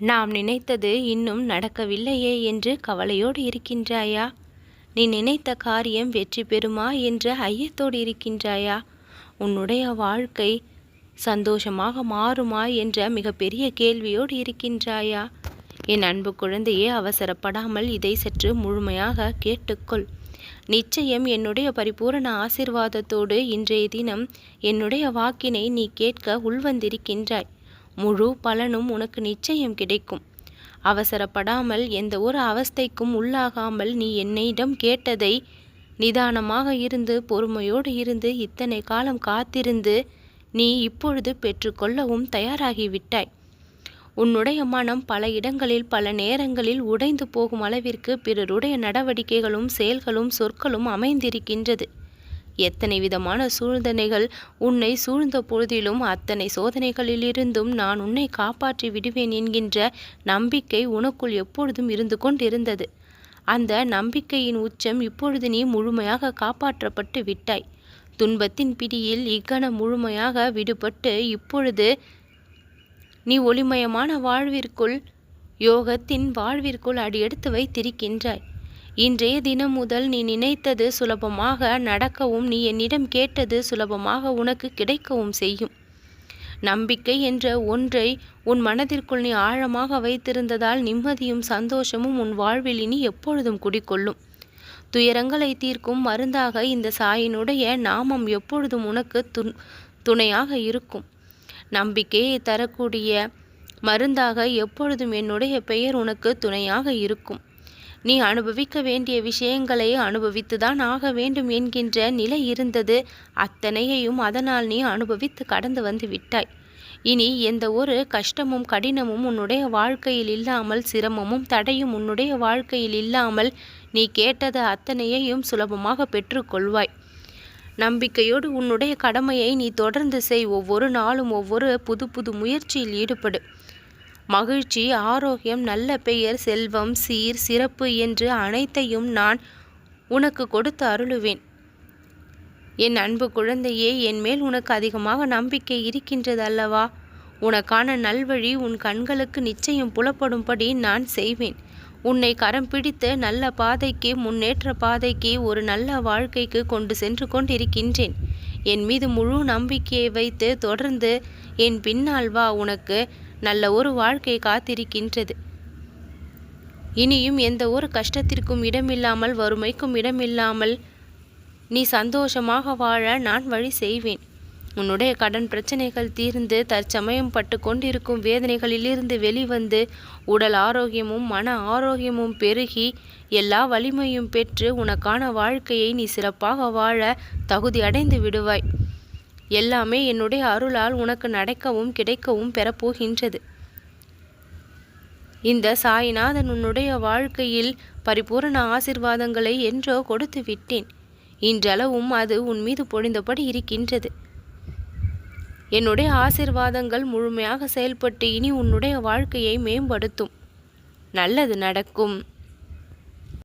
நாம் நினைத்தது இன்னும் நடக்கவில்லையே என்று கவலையோடு இருக்கின்றாயா? நீ நினைத்த காரியம் வெற்றி பெறுமா என்ற ஐயத்தோடு இருக்கின்றாயா? உன்னுடைய வாழ்க்கை சந்தோஷமாக மாறுமா என்ற மிகப்பெரிய கேள்வியோடு இருக்கின்றாயா? என் அன்பு குழந்தையே அவசரப்படாமல் இதை சற்று முழுமையாக கேட்டுக்கொள். நிச்சயம் என்னுடைய பரிபூரண ஆசிர்வாதத்தோடு இன்றைய தினம் என்னுடைய வாக்கினை நீ கேட்க உள்வந்திருக்கின்றாய். முழு பலனும் உனக்கு நிச்சயம் கிடைக்கும். அவசரப்படாமல் எந்த ஒரு அவஸ்தைக்கும் உள்ளாகாமல் நீ என்னிடம் கேட்டதை நிதானமாக இருந்து பொறுமையோடு இருந்து இத்தனை காலம் காத்திருந்து நீ இப்பொழுது பெற்றுக்கொள்ளவும் தயாராகிவிட்டாய். உன்னுடைய மனம் பல இடங்களில் பல நேரங்களில் உடைந்து போகும் அளவிற்கு பிறருடைய நடவடிக்கைகளும் செயல்களும் சொற்களும் அமைந்திருக்கின்றது. எத்தனை விதமான சூழ்நிலைகள் உன்னை சூழ்ந்த பொழுதிலும் அத்தனை சோதனைகளிலிருந்தும் நான் உன்னை காப்பாற்றி விடுவேன் என்கின்ற நம்பிக்கை உனக்குள் எப்பொழுதும் இருந்து கொண்டிருந்தது. அந்த நம்பிக்கையின் உச்சம் இப்பொழுது நீ முழுமையாக காப்பாற்றப்பட்டு விட்டாய். துன்பத்தின் பிடியில் இக்கணம் முழுமையாக விடுபட்டு இப்பொழுது நீ ஒளிமயமான வாழ்விற்குள் யோகத்தின் வாழ்விற்குள் அடியெடுத்து வைத்திருக்கின்றாய். இன்றைய தினம் முதல் நீ நினைத்தது சுலபமாக நடக்கவும் நீ என்னிடம் கேட்டது சுலபமாக உனக்கு கிடைக்கவும் செய்யும். நம்பிக்கை என்ற ஒன்றை உன் மனதிற்குள் நீ ஆழமாக வைத்திருந்ததால் நிம்மதியும் சந்தோஷமும் உன் வாழ்வில் இனி எப்பொழுதும் குடிக்கொள்ளும் துயரங்களை தீர்க்கும் மருந்தாக இந்த சாயினுடைய நாமம் எப்பொழுதும் உனக்கு துணையாக இருக்கும். நம்பிக்கையை தரக்கூடிய மருந்தாக எப்பொழுதும் என்னுடைய பெயர் உனக்கு துணையாக இருக்கும். நீ அனுபவிக்க வேண்டிய விஷயங்களை அனுபவித்துதான் ஆக வேண்டும் என்கின்ற நிலை இருந்தது. அத்தனையையும் அதனால் நீ அனுபவித்து கடந்து வந்து விட்டாய். இனி எந்த ஒரு கஷ்டமும் கடினமும் உன்னுடைய வாழ்க்கையில் இல்லாமல் சிரமமும் தடையும் உன்னுடைய வாழ்க்கையில் இல்லாமல் நீ கேட்டது அத்தனையையும் சுலபமாக பெற்றுக்கொள்வாய் நம்பிக்கையோடு உன்னுடைய கடமையை நீ தொடர்ந்து செய். ஒவ்வொரு நாளும் ஒவ்வொரு புது புது முயற்சியில் ஈடுபடு. மகிழ்ச்சி ஆரோக்கியம் நல்ல பெயர் செல்வம் சீர் சிறப்பு என்று அனைத்தையும் நான் உனக்கு கொடுத்து அருளுவேன். என் அன்பு குழந்தையே என் மேல் உனக்கு அதிகமாக நம்பிக்கை இருக்கின்றது அல்லவா உனக்கான நல்வழி உன் கண்களுக்கு நிச்சயம் புலப்படும்படி நான் செய்வேன். உன்னை கரம் பிடித்து நல்ல பாதைக்கு முன்னேற்ற பாதைக்கு ஒரு நல்ல வாழ்க்கைக்கு கொண்டு சென்று கொண்டிருக்கின்றேன். என் மீது முழு நம்பிக்கையை வைத்து தொடர்ந்து என் பின்னால் வா உனக்கு நல்ல ஒரு வாழ்க்கை காத்திருக்கின்றது. இனியும் எந்த ஒரு கஷ்டத்திற்கும் இடமில்லாமல் வறுமைக்கும் இடமில்லாமல் நீ சந்தோஷமாக வாழ நான் வழி செய்வேன். உன்னுடைய கடன் பிரச்சனைகள் தீர்ந்து தற்சமயம் பட்டு கொண்டிருக்கும் வேதனைகளிலிருந்து வெளிவந்து உடல் ஆரோக்கியமும் மன ஆரோக்கியமும் பெருகி எல்லா வலிமையும் பெற்று உனக்கான வாழ்க்கையை நீ சிறப்பாக வாழ தகுதி அடைந்து விடுவாய். எல்லாமே என்னுடைய அருளால் உனக்கு நடக்கவும் கிடைக்கவும் பெறப்போகின்றது. இந்த சாய்நாதன் உன்னுடைய வாழ்க்கையில் பரிபூரண ஆசிர்வாதங்களை என்றோ கொடுத்து விட்டேன். இன்றளவும் அது உன் மீது பொழிந்தபடி இருக்கின்றது. என்னுடைய ஆசிர்வாதங்கள் முழுமையாக செயல்பட்டு இனி உன்னுடைய வாழ்க்கையை மேம்படுத்தும். நல்லது நடக்கும்.